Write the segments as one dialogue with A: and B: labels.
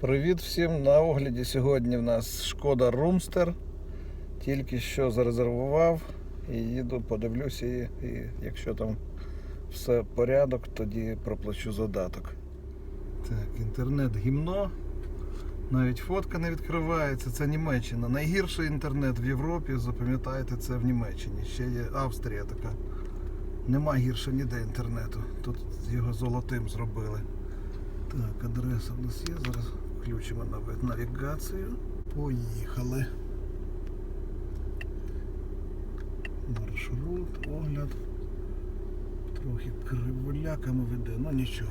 A: Привіт всім! На огляді сьогодні в нас шкода Румстер. Тільки що зарезервував і їду, подивлюся її. І якщо там все порядок, тоді проплачу задаток. Так, інтернет гімно. Навіть фотка не відкривається. Це Німеччина. Найгірший інтернет в Європі, запам'ятайте, це в Німеччині. Ще є Австрія така. Нема гірше ніде інтернету. Тут його золотим зробили. Так, адреса в нас є. Зараз включимо навігацію. Поїхали. Маршрут, огляд. Трохи кривуляками веде, ну нічого.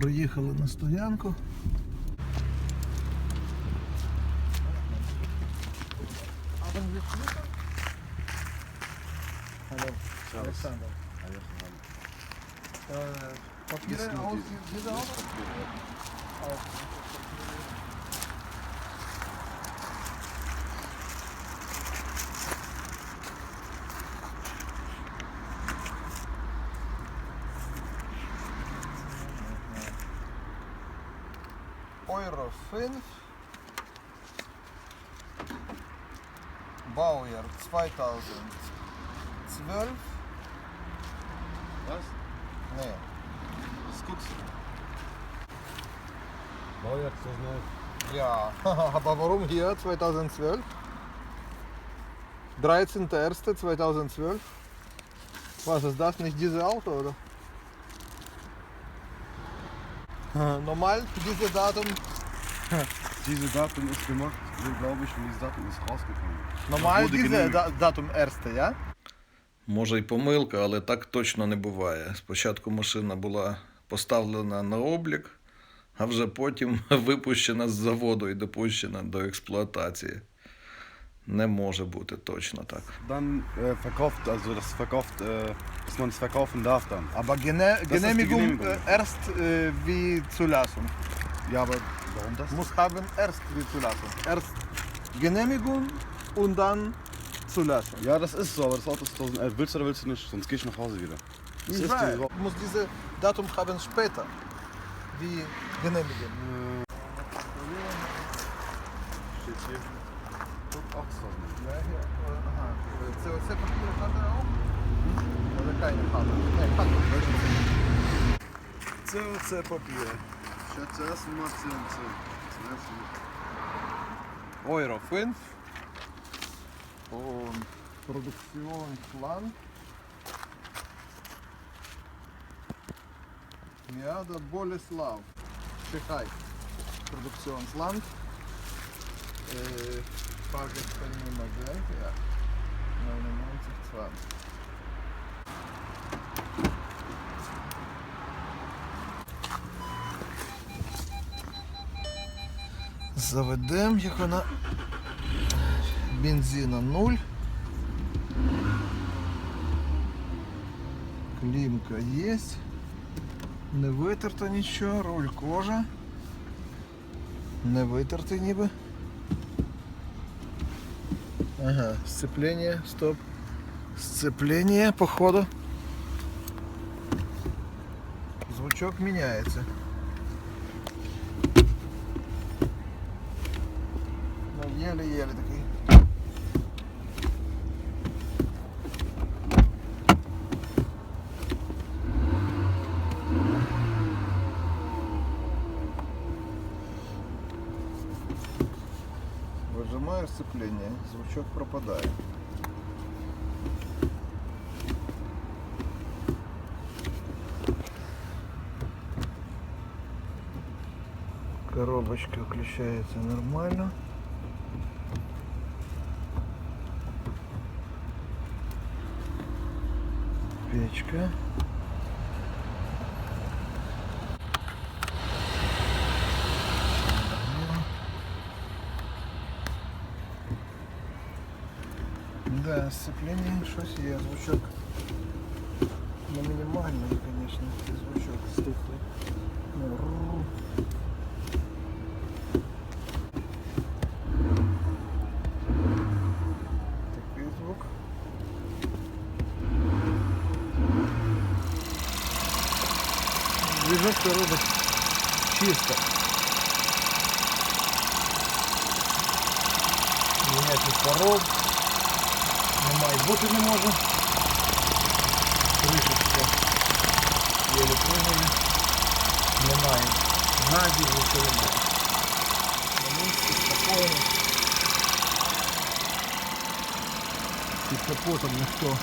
A: Приїхали на стоянку. Hallo. Alexander. Äh, Papiere aus 5. Baujahr 2012.
B: Was?
A: Nee.
B: Das guckst du. Baujahr 2009.
A: Ja, aber warum hier 2012? 13.01.2012. Was ist das? Nicht dieses Auto, oder? Normal, dieses Datum,
B: Dieses Datum ist gemacht, so glaube ich, und dieses Datum ist rausgekommen.
A: normal
B: Буде
A: dieses
B: genehmigt.
A: da Datum 1, ja? Може й помилка, але так точно не буває. Спочатку машина була поставлена на облік, а вже потім випущена з заводу і допущена до експлуатації. Не може бути точно так.
B: Dann äh, verkauft, also das verkauft, äh, dass man es verkaufen darf dann.
A: Aber Gene
B: ist die
A: Genehmigung,
B: Genehmigung.
A: äh, erst äh, wie Zulassung.
B: Ja, aber Warum das?
A: Muss haben erst die Zulassung. Erst Genehmigung und dann Zulassung.
B: Ja, das ist so, aber das Auto ist 2011. Willst du oder willst du nicht? Sonst gehe ich nach Hause wieder. Das
A: ich weiß.
B: Die,
A: muss diese Datum haben später. Die Genehmigung.
B: Steht hier. Guck, 8000.
A: Ja, hier. Äh, aha. COC-Papiere hat er auch? Hm? Oder keine hat? Nein, hat. COC-Papiere.
B: Сейчас zuerst mal CNC. Zuerst
A: Euro 5 und Produktionsplan. Ja, da Boleslav. Чекай. Produktionsland. Äh, Fahrgäste Modell. Ja. Заведемо його на бензина 0. Клімка є. Не витерто нічого, руль кожа. Не витертий ніби. Ага, сцепление, стоп. Сцепление, походу. Звучок міняється. Ну, еле-еле такий. Выжимаю сцепление, звучок пропадает. Коробочка включается нормально. Печка. Да, сцепление щось є, звучок. Ну, мінімальний, звісно, звучок стихлий. вже все робить чисто. Ніяких хвороб. Немає бути не може. Кришечка єлі пригає. Немає газів, нічого немає. Спокійно. Під капотом ніхто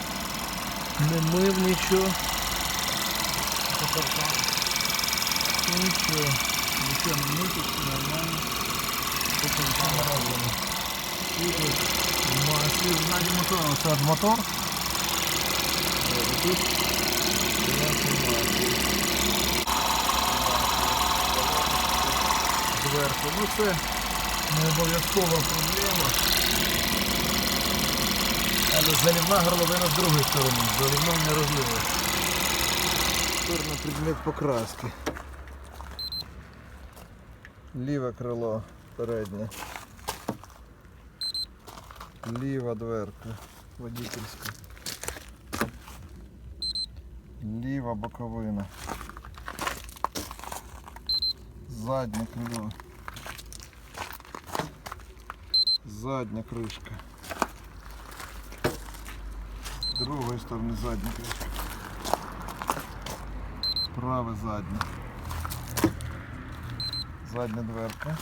A: не мив нічого. Нічого, нічого не мититься, нормально. Світло, маслі, ззаді мотора, це мотор. Ось тут. Зверху. Ну це не обов'язкова проблема. Але залівна горловина з другої сторони, залівною не розливає. Тепер на предмет покраски. Ліве крило переднє. Ліва дверка водительська. Ліва боковина. Заднє крило. Задня кришка. З другої сторони задня кришка. Праве заднє. Задня дверка.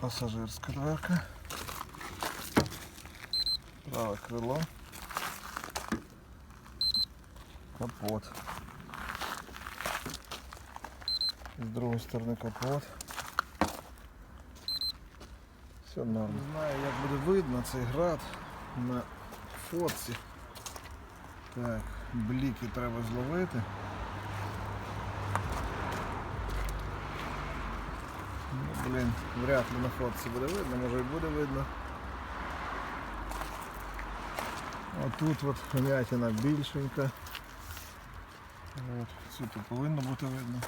A: Пасажирська дверка. Праве крило. Капот. З другої сторони капот. Все норм. Не знаю, як буде видно цей град на фотці. Так, бліки треба зловити. Ну, блін, вряд ли на фотці буде видно, може і буде видно. Отут от вмятина більшенька. От, цю тут повинно бути видно.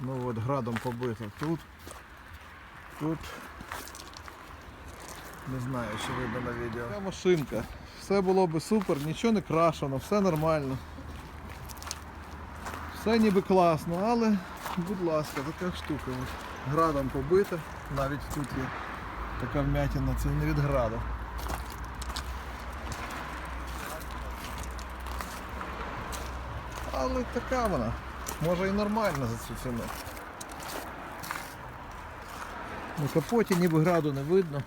A: Ну от градом побито тут. Тут. Не знаю, що видно на відео. Така машинка. Все було би супер, нічого не крашено, все нормально. Все ніби класно, але, будь ласка, така штука. Градом побита, навіть тут є така вмятина, це не від граду. Але така вона. Може і нормальна за цю ціну. На капоті ніби граду не видно.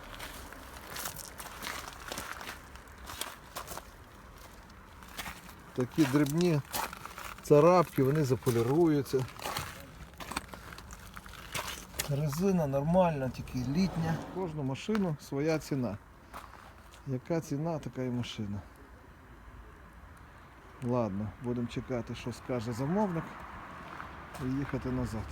A: Такі дрібні царапки, вони заполіруються. Резина нормальна, тільки літня. Кожну машину своя ціна. Яка ціна, така і машина. Ладно, будемо чекати, що скаже замовник і їхати назад.